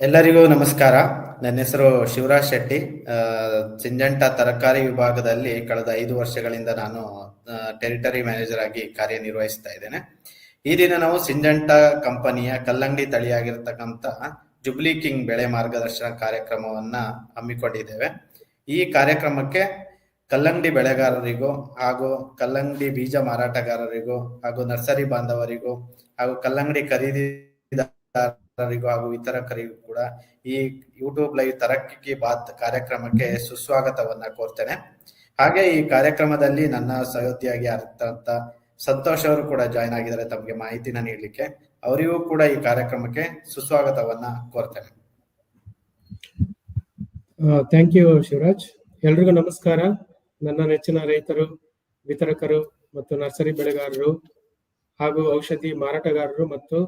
ಎಲ್ಲರಿಗೂ ನಮಸ್ಕಾರ. ನನ್ನ ಹೆಸರು ಶಿವರಾಜ್ ಶೆಟ್ಟಿ. ಸಿಂಜಂಟಾ ಸಿಂಜಂಟ ತರಕಾರಿ ವಿಭಾಗದಲ್ಲಿ ಕಳೆದ ಐದು ವರ್ಷಗಳಿಂದ ನಾನು ಟೆರಿಟರಿ ಮ್ಯಾನೇಜರ್ ಆಗಿ ಕಾರ್ಯನಿರ್ವಹಿಸ್ತಾ ಇದ್ದೇನೆ. ಈ ದಿನ ನಾವು ಸಿಂಜಂಟ ಕಂಪನಿಯ ಕಲ್ಲಂಗಡಿ ತಳಿಯಾಗಿರ್ತಕ್ಕಂಥ ಜುಬ್ಲಿ ಕಿಂಗ್ ಬೆಳೆ ಮಾರ್ಗದರ್ಶನ ಕಾರ್ಯಕ್ರಮವನ್ನ ಹಮ್ಮಿಕೊಂಡಿದ್ದೇವೆ. ಈ ಕಾರ್ಯಕ್ರಮಕ್ಕೆ ಕಲ್ಲಂಗಡಿ ಬೆಳೆಗಾರರಿಗೂ ಹಾಗೂ ಕಲ್ಲಂಗಡಿ ಬೀಜ ಮಾರಾಟಗಾರರಿಗೂ ಹಾಗೂ ನರ್ಸರಿ ಬಾಂಧವರಿಗೂ ಹಾಗೂ ಕಲ್ಲಂಗಡಿ ಖರೀದಿದಾರರಿಗೂ ಹಾಗೂ ವಿತರಕರಿಗೂ ಕೂಡ ಈ ಯೂಟ್ಯೂಬ್ ಲೈವ್ ತರಕ್ಕಿ ಬಾತ್ ಕಾರ್ಯಕ್ರಮಕ್ಕೆ ಸುಸ್ವಾಗತವನ್ನ ಕೋರ್ತೇನೆ. ಹಾಗೆ ಈ ಕಾರ್ಯಕ್ರಮದಲ್ಲಿ ನನ್ನ ಸಹೋದ್ಯೋಗಿ ಅರ್ಥ ಸಂತೋಷ್ ಅವರು ಕೂಡ ಜಾಯ್ನ್ ಆಗಿದ್ದಾರೆ ತಮಗೆ ಮಾಹಿತಿನ ನೀಡಲಿಕ್ಕೆ. ಅವರಿಗೂ ಕೂಡ ಈ ಕಾರ್ಯಕ್ರಮಕ್ಕೆ ಸುಸ್ವಾಗತವನ್ನ ಕೋರ್ತೇನೆ. Thank you Shivraj. ಎಲ್ರಿಗೂ ನಮಸ್ಕಾರ. ನನ್ನ ನೆಚ್ಚಿನ ರೈತರು, ವಿತರಕರು ಮತ್ತು ನರ್ಸರಿ ಬೆಳೆಗಾರರು ಹಾಗೂ ಔಷಧಿ ಮಾರಾಟಗಾರರು ಮತ್ತು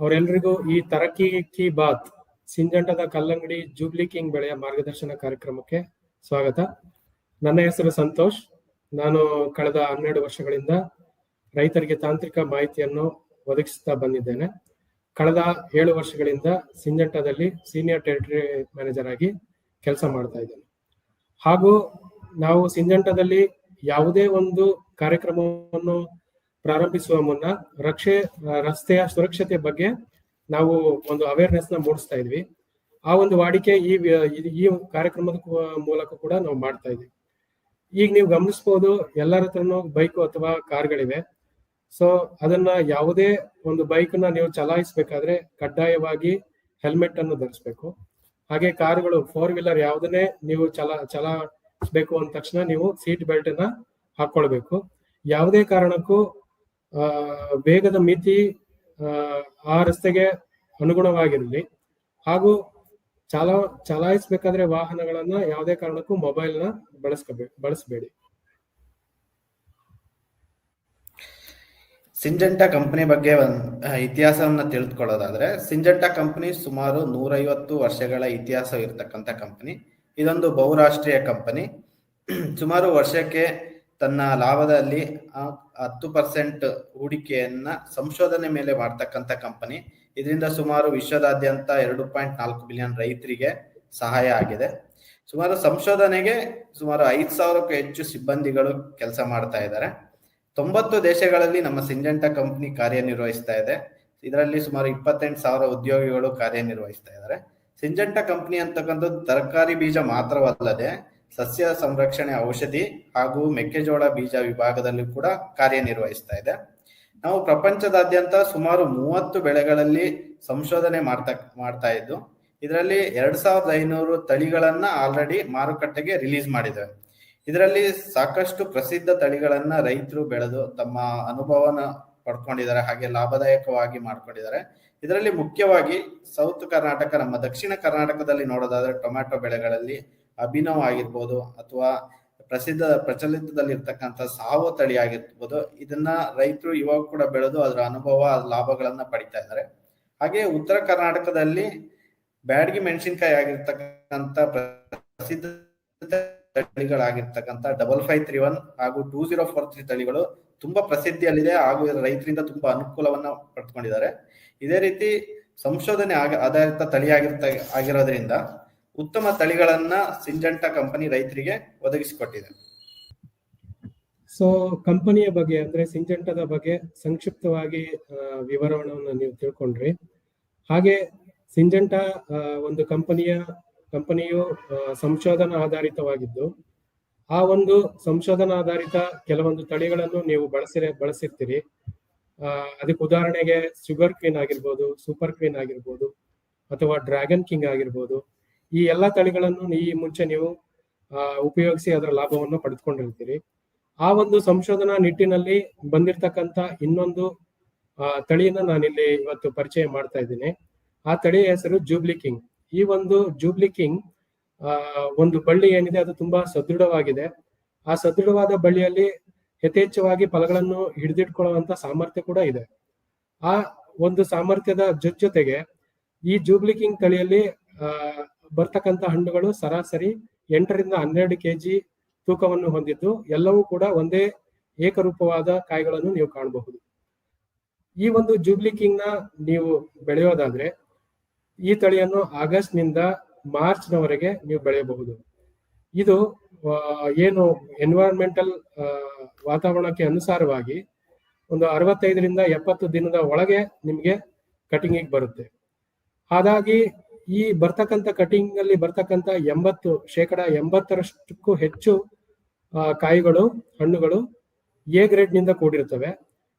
ಅವರೆಲ್ಲರಿಗೂ ಈ ತರಕಿ ಕಿ ಬಾತ್ ಸಿಂಜಂಟದ ಕಲ್ಲಂಗಡಿ ಜೂಬ್ಲಿ ಕಿಂಗ್ ಬೆಳೆಯ ಮಾರ್ಗದರ್ಶನ ಕಾರ್ಯಕ್ರಮಕ್ಕೆ ಸ್ವಾಗತ. ನನ್ನ ಹೆಸರು ಸಂತೋಷ್. ನಾನು ಕಳೆದ ಹನ್ನೆರಡು ವರ್ಷಗಳಿಂದ ರೈತರಿಗೆ ತಾಂತ್ರಿಕ ಮಾಹಿತಿಯನ್ನು ಒದಗಿಸುತ್ತಾ ಬಂದಿದ್ದೇನೆ. ಕಳೆದ ಏಳು ವರ್ಷಗಳಿಂದ ಸಿಂಜಂಟದಲ್ಲಿ ಸೀನಿಯರ್ ಟೆರಿಟರಿ ಮ್ಯಾನೇಜರ್ ಆಗಿ ಕೆಲಸ ಮಾಡ್ತಾ ಇದ್ದೇನೆ. ಹಾಗೂ ನಾವು ಸಿಂಜಂಟದಲ್ಲಿ ಯಾವುದೇ ಒಂದು ಕಾರ್ಯಕ್ರಮವನ್ನು ಪ್ರಾರಂಭಿಸುವ ಮುನ್ನ ರಕ್ಷೆ ರಸ್ತೆಯ ಸುರಕ್ಷತೆ ಬಗ್ಗೆ ನಾವು ಒಂದು ಅವೇರ್ನೆಸ್ನ ಮೂಡಿಸ್ತಾ ಇದ್ವಿ. ಆ ಒಂದು ವಾಡಿಕೆ ಈ ಈ- ಕಾರ್ಯಕ್ರಮದ ಮೂಲಕ ಕೂಡ ನಾವು ಮಾಡ್ತಾ ಇದ್ವಿ. ಈಗ ನೀವು ಗಮನಿಸಬಹುದು ಎಲ್ಲರ ಹತ್ರನು ಬೈಕ್ ಅಥವಾ ಕಾರ್ಗಳಿವೆ. ಸೊ ಅದನ್ನ ಯಾವುದೇ ಒಂದು ಬೈಕ್ ನೀವು ಚಲಾಯಿಸಬೇಕಾದ್ರೆ ಕಡ್ಡಾಯವಾಗಿ ಹೆಲ್ಮೆಟ್ ಅನ್ನು ಧರಿಸಬೇಕು. ಹಾಗೆ ಕಾರುಗಳು ಫೋರ್ ವೀಲರ್ ಯಾವುದನ್ನೇ ನೀವು ಚಲ ಚಲಾಯಿಸಬೇಕು ಅಂದ ತಕ್ಷಣ ನೀವು ಸೀಟ್ ಬೆಲ್ಟ್ ಅನ್ನ ಹಾಕೊಳ್ಬೇಕು. ಯಾವುದೇ ಕಾರಣಕ್ಕೂ ವೇಗದ ಮಿತಿ ಆ, ರಸ್ತೆಗೆ ಅನುಗುಣವಾಗಿರಲಿ. ಹಾಗೂ ಚಾಲ ಚಲಾಯಿಸಬೇಕಾದ್ರೆ ವಾಹನಗಳನ್ನ ಯಾವುದೇ ಕಾರಣಕ್ಕೂ ಮೊಬೈಲ್ನ ಬಳಸ್ಕೋಬೇಕು ಬಳಸಬೇಡಿ. ಸಿಂಜೆಂಟಾ ಕಂಪನಿ ಬಗ್ಗೆ ಒಂದ್ ಇತಿಹಾಸವನ್ನ ತಿಳಿದುಕೊಳ್ಳೋದಾದ್ರೆ ಸಿಂಜೆಂಟಾ ಕಂಪನಿ ಸುಮಾರು ನೂರೈವತ್ತು ವರ್ಷಗಳ ಇತಿಹಾಸ ಇರತಕ್ಕಂತ ಕಂಪನಿ. ಇದೊಂದು ಬಹುರಾಷ್ಟ್ರೀಯ ಕಂಪನಿ. ಸುಮಾರು ವರ್ಷಕ್ಕೆ ತನ್ನ ಲಾಭದಲ್ಲಿ ಹತ್ತು ಪರ್ಸೆಂಟ್ ಹೂಡಿಕೆಯನ್ನ ಸಂಶೋಧನೆ ಮೇಲೆ ಮಾಡ್ತಕ್ಕಂಥ ಕಂಪನಿ ಇದರಿಂದ ಸುಮಾರು ವಿಶ್ವದಾದ್ಯಂತ ಎರಡು ಪಾಯಿಂಟ್ ನಾಲ್ಕು ಬಿಲಿಯನ್ ರೈತರಿಗೆ ಸಹಾಯ ಆಗಿದೆ. ಸುಮಾರು ಸಂಶೋಧನೆಗೆ ಸುಮಾರು ಐದು ಸಾವಿರಕ್ಕೂ ಹೆಚ್ಚು ಸಿಬ್ಬಂದಿಗಳು ಕೆಲಸ ಮಾಡ್ತಾ ಇದ್ದಾರೆ. ತೊಂಬತ್ತು ದೇಶಗಳಲ್ಲಿ ನಮ್ಮ ಸಿಂಜೆಂಟಾ ಕಂಪನಿ ಕಾರ್ಯನಿರ್ವಹಿಸ್ತಾ ಇದೆ. ಇದರಲ್ಲಿ ಸುಮಾರು ಇಪ್ಪತ್ತೆಂಟು ಸಾವಿರ ಉದ್ಯೋಗಿಗಳು ಕಾರ್ಯನಿರ್ವಹಿಸ್ತಾ ಇದ್ದಾರೆ. ಸಿಂಜೆಂಟಾ ಕಂಪನಿ ಅಂತಕ್ಕಂಥದ್ದು ತರಕಾರಿ ಬೀಜ ಮಾತ್ರವಲ್ಲದೆ ಸಸ್ಯ ಸಂರಕ್ಷಣೆ ಔಷಧಿ ಹಾಗೂ ಮೆಕ್ಕೆಜೋಳ ಬೀಜ ವಿಭಾಗದಲ್ಲಿ ಕೂಡ ಕಾರ್ಯನಿರ್ವಹಿಸ್ತಾ ಇದೆ. ನಾವು ಪ್ರಪಂಚದಾದ್ಯಂತ ಸುಮಾರು ಮೂವತ್ತು ಬೆಳೆಗಳಲ್ಲಿ ಸಂಶೋಧನೆ ಮಾಡ್ತಾ ಮಾಡ್ತಾ ಇದ್ದು, ಇದರಲ್ಲಿ ಎರಡ್ ಸಾವಿರದ ಐನೂರು ತಳಿಗಳನ್ನ ಆಲ್ರೆಡಿ ಮಾರುಕಟ್ಟೆಗೆ ರಿಲೀಸ್ ಮಾಡಿದೆ ಇದರಲ್ಲಿ ಸಾಕಷ್ಟು ಪ್ರಸಿದ್ಧ ತಳಿಗಳನ್ನ ರೈತರು ಬೆಳೆದು ತಮ್ಮ ಅನುಭವನ ಪಡ್ಕೊಂಡಿದ್ದಾರೆ, ಹಾಗೆ ಲಾಭದಾಯಕವಾಗಿ ಮಾಡ್ಕೊಂಡಿದ್ದಾರೆ. ಇದರಲ್ಲಿ ಮುಖ್ಯವಾಗಿ ಸೌತ್ ಕರ್ನಾಟಕ ನಮ್ಮ ದಕ್ಷಿಣ ಕರ್ನಾಟಕದಲ್ಲಿ ನೋಡೋದಾದ್ರೆ ಟೊಮ್ಯಾಟೊ ಬೆಳೆಗಳಲ್ಲಿ ಅಭಿನವ್ ಆಗಿರ್ಬೋದು ಅಥವಾ ಪ್ರಸಿದ್ಧ ಪ್ರಚಲಿತದಲ್ಲಿ ಸಾವು ತಳಿ ಆಗಿರ್ಬೋದು, ಇದನ್ನ ರೈತರು ಇವಾಗ ಕೂಡ ಬೆಳೆದು ಅದರ ಅನುಭವ ಲಾಭಗಳನ್ನ ಪಡಿತಾ ಇದ್ದಾರೆ. ಹಾಗೆ ಉತ್ತರ ಕರ್ನಾಟಕದಲ್ಲಿ ಬ್ಯಾಡ್ಗಿ ಮೆಣಸಿನ್ಕಾಯಿ ಆಗಿರ್ತಕ್ಕಂಥ ಪ್ರಸಿದ್ಧ ತಳಿಗಳಾಗಿರ್ತಕ್ಕಂಥ ಡಬಲ್ ಫೈವ್ ತ್ರೀ ಒನ್ ಹಾಗೂ ಟೂ ಜೀರೋ ಫೋರ್ ತ್ರೀ ತಳಿಗಳು ತುಂಬಾ ಪ್ರಸಿದ್ಧಿಯಲ್ಲಿದೆ ಹಾಗೂ ರೈತರಿಂದ ತುಂಬಾ ಅನುಕೂಲವನ್ನ ಪಡ್ಕೊಂಡಿದ್ದಾರೆ. ಇದೇ ರೀತಿ ಸಂಶೋಧನೆ ಆಧಾರಿತ ತಳಿ ಆಗಿರ್ತ ಆಗಿರೋದ್ರಿಂದ ಉತ್ತಮ ತಳಿಗಳನ್ನ ಸಿಂಜಂಟಾ ಕಂಪನಿ ರೈತರಿಗೆ ಒದಗಿಸಿಕೊಟ್ಟಿದೆ. ಸೊ ಕಂಪನಿಯ ಬಗ್ಗೆ ಅಂದ್ರೆ ಸಿಂಜಂಟದ ಬಗ್ಗೆ ಸಂಕ್ಷಿಪ್ತವಾಗಿ ವಿವರಣವನ್ನು ನೀವು ತಿಳ್ಕೊಂಡ್ರಿ. ಹಾಗೆ ಸಿಂಜಂಟ ಒಂದು ಕಂಪನಿಯ, ಕಂಪನಿಯು ಸಂಶೋಧನಾ ಆಧಾರಿತವಾಗಿದ್ದು, ಆ ಒಂದು ಸಂಶೋಧನಾ ಆಧಾರಿತ ಕೆಲವೊಂದು ತಳಿಗಳನ್ನು ನೀವು ಬಳಸಿರ, ಬಳಸಿರ್ತೀರಿ. ಅದಕ್ಕೆ ಉದಾಹರಣೆಗೆ ಶುಗರ್ ಕ್ವೀನ್ ಆಗಿರ್ಬೋದು ಸೂಪರ್ ಕ್ವೀನ್ ಆಗಿರ್ಬೋದು, ಅಥವಾ ಡ್ರ್ಯಾಗನ್ ಕಿಂಗ್ ಆಗಿರ್ಬೋದು ಈ ಎಲ್ಲಾ ತಳಿಗಳನ್ನು ಈ ಮುಂಚೆ ನೀವು ಉಪಯೋಗಿಸಿ ಅದರ ಲಾಭವನ್ನು ಪಡೆದುಕೊಂಡಿರ್ತೀರಿ. ಆ ಒಂದು ಸಂಶೋಧನಾ ನಿಟ್ಟಿನಲ್ಲಿ ಬಂದಿರತಕ್ಕಂತ ಇನ್ನೊಂದು ತಳಿಯನ್ನ ನಾನಿಲ್ಲಿ ಇವತ್ತು ಪರಿಚಯ ಮಾಡ್ತಾ ಇದ್ದೀನಿ. ಆ ತಳಿಯ ಹೆಸರು ಜೂಬ್ಲಿ ಕಿಂಗ್. ಈ ಒಂದು ಜೂಬ್ಲಿ ಕಿಂಗ್ ಒಂದು ಬಳ್ಳಿ ಏನಿದೆ ಅದು ತುಂಬಾ ಸದೃಢವಾಗಿದೆ. ಆ ಸದೃಢವಾದ ಬಳ್ಳಿಯಲ್ಲಿ ಯಥೇಚ್ಛವಾಗಿ ಫಲಗಳನ್ನು ಹಿಡಿದಿಟ್ಕೊಳ್ಳುವಂತ ಸಾಮರ್ಥ್ಯ ಕೂಡ ಇದೆ. ಆ ಒಂದು ಸಾಮರ್ಥ್ಯದ ಜೊತೆ ಜೊತೆಗೆ ಈ ಜೂಬ್ಲಿ ಕಿಂಗ್ ತಳಿಯಲ್ಲಿ ಆ ಬರ್ತಕ್ಕಂತ ಹಣ್ಣುಗಳು ಸರಾಸರಿ ಎಂಟರಿಂದ ಹನ್ನೆರಡು ಕೆಜಿ ತೂಕವನ್ನು ಹೊಂದಿದ್ದು, ಎಲ್ಲವೂ ಕೂಡ ಒಂದೇ ಏಕರೂಪವಾದ ಕಾಯಿಗಳನ್ನು ನೀವು ಕಾಣಬಹುದು. ಈ ಒಂದು ಜೂಬ್ಲಿ ಕಿಂಗ್ನ ನೀವು ಬೆಳೆಯೋದಾದ್ರೆ, ಈ ತಳಿಯನ್ನು ಆಗಸ್ಟ್ನಿಂದ ಮಾರ್ಚ್ ನವರೆಗೆ ನೀವು ಬೆಳೆಯಬಹುದು. ಇದು ಏನು ಎನ್ವೈರನ್ಮೆಂಟಲ್ ವಾತಾವರಣಕ್ಕೆ ಅನುಸಾರವಾಗಿ ಒಂದು ಅರವತ್ತೈದರಿಂದ ಎಪ್ಪತ್ತು ದಿನದ ಒಳಗೆ ನಿಮಗೆ ಕಟಿಂಗಿಗೆ ಬರುತ್ತೆ. ಹಾಗಾಗಿ ಈ ಬರ್ತಕ್ಕಂಥ ಕಟಿಂಗ್ ಅಲ್ಲಿ ಬರ್ತಕ್ಕಂಥ ಎಂಬತ್ತು ಶೇಕಡ ಎಂಬತ್ತರಷ್ಟಕ್ಕೂ ಹೆಚ್ಚು ಕಾಯಿಗಳು, ಹಣ್ಣುಗಳು ಎ ಗ್ರೇಡ್ನಿಂದ ಕೂಡಿರ್ತವೆ.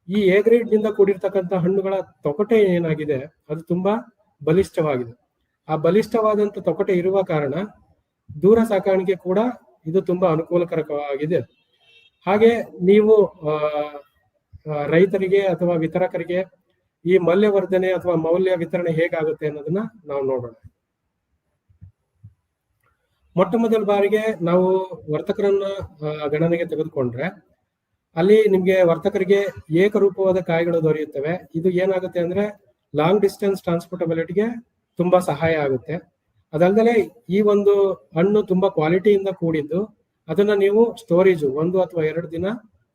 ಈ ಎ ಗ್ರೇಡ್ನಿಂದ ಕೂಡಿರ್ತಕ್ಕಂಥ ಹಣ್ಣುಗಳ ತೊಕಟೆ ಏನಾಗಿದೆ? ಅದು ತುಂಬಾ ಬಲಿಷ್ಠವಾಗಿದೆ. ಆ ಬಲಿಷ್ಠವಾದಂತ ತೊಕಟೆ ಇರುವ ಕಾರಣ ದೂರ ಸಾಕಾಣಿಕೆ ಕೂಡ ಇದು ತುಂಬಾ ಅನುಕೂಲಕರವಾಗಿದೆ ಹಾಗೆ ನೀವು ರೈತರಿಗೆ ಅಥವಾ ವಿತರಕರಿಗೆ ಈ ಮೌಲ್ಯವರ್ಧನೆ ಅಥವಾ ಮೌಲ್ಯ ವಿತರಣೆ ಹೇಗಾಗುತ್ತೆ ಅನ್ನೋದನ್ನ ನಾವು ನೋಡೋಣ. ಮೊಟ್ಟ ಮೊದಲ ಬಾರಿಗೆ ನಾವು ವರ್ತಕರನ್ನ ಗಣನೆಗೆ ತೆಗೆದುಕೊಂಡ್ರೆ, ಅಲ್ಲಿ ನಿಮ್ಗೆ ವರ್ತಕರಿಗೆ ಏಕರೂಪವಾದ ಕಾಯಿಗಳು ದೊರೆಯುತ್ತವೆ. ಇದು ಏನಾಗುತ್ತೆ ಅಂದ್ರೆ ಲಾಂಗ್ ಡಿಸ್ಟೆನ್ಸ್ ಟ್ರಾನ್ಸ್ಪೋರ್ಟಬಿಲಿಟಿಗೆ ತುಂಬಾ ಸಹಾಯ ಆಗುತ್ತೆ. ಅದಲ್ಲದೆ ಈ ಒಂದು ಹಣ್ಣು ತುಂಬಾ ಕ್ವಾಲಿಟಿಯಿಂದ ಕೂಡಿದ್ದು, ಅದನ್ನ ನೀವು ಸ್ಟೋರೇಜ್ ಒಂದು ಅಥವಾ ಎರಡು ದಿನ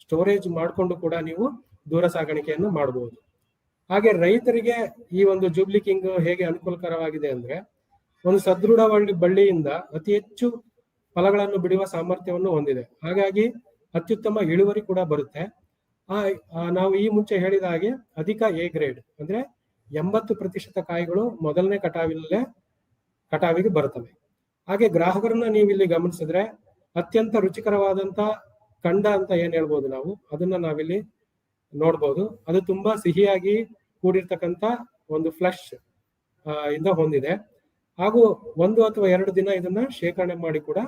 ಸ್ಟೋರೇಜ್ ಮಾಡಿಕೊಂಡು ಕೂಡ ನೀವು ದೂರ ಸಾಗಾಣಿಕೆಯನ್ನು ಮಾಡಬಹುದು ಹಾಗೆ ರೈತರಿಗೆ ಈ ಒಂದು ಜೂಬ್ಲಿ ಕಿಂಗ್ ಹೇಗೆ ಅನುಕೂಲಕರವಾಗಿದೆ ಅಂದ್ರೆ ಒಂದು ಸದೃಢ ಬಳ್ಳಿಯಿಂದ ಅತಿ ಹೆಚ್ಚು ಫಲಗಳನ್ನು ಬಿಡುವ ಸಾಮರ್ಥ್ಯವನ್ನು ಹೊಂದಿದೆ. ಹಾಗಾಗಿ ಅತ್ಯುತ್ತಮ ಇಳುವರಿ ಕೂಡ ಬರುತ್ತೆ. ಆ ನಾವು ಈ ಮುಂಚೆ ಹೇಳಿದ ಹಾಗೆ ಅಧಿಕ ಎ ಗ್ರೇಡ್ ಅಂದ್ರೆ ಎಂಬತ್ತು ಪ್ರತಿಶತ ಕಾಯಿಗಳು ಮೊದಲನೇ ಕಟಾವಿನಲ್ಲೇ ಕಟಾವಿಗೆ ಬರುತ್ತವೆ. ಹಾಗೆ ಗ್ರಾಹಕರನ್ನ ನೀವು ಇಲ್ಲಿ ಗಮನಿಸಿದ್ರೆ ಅತ್ಯಂತ ರುಚಿಕರವಾದಂತ ಕಂಡ ಅಂತ ಏನ್ ಹೇಳ್ಬೋದು ನಾವು? ಅದನ್ನ ನಾವಿಲ್ಲಿ ನೋಡ್ಬೋದು. ಅದು ತುಂಬಾ ಸಿಹಿಯಾಗಿ ಕೂಡಿರ್ತಕ್ಕಂಥ ಒಂದು ಫ್ಲಶ್ ಇಂದ ಹೊಂದಿದೆ. ಹಾಗೂ ಒಂದು ಅಥವಾ ಎರಡು ದಿನ ಇದನ್ನ ಶೇಖರಣೆ ಮಾಡಿ ಕೂಡ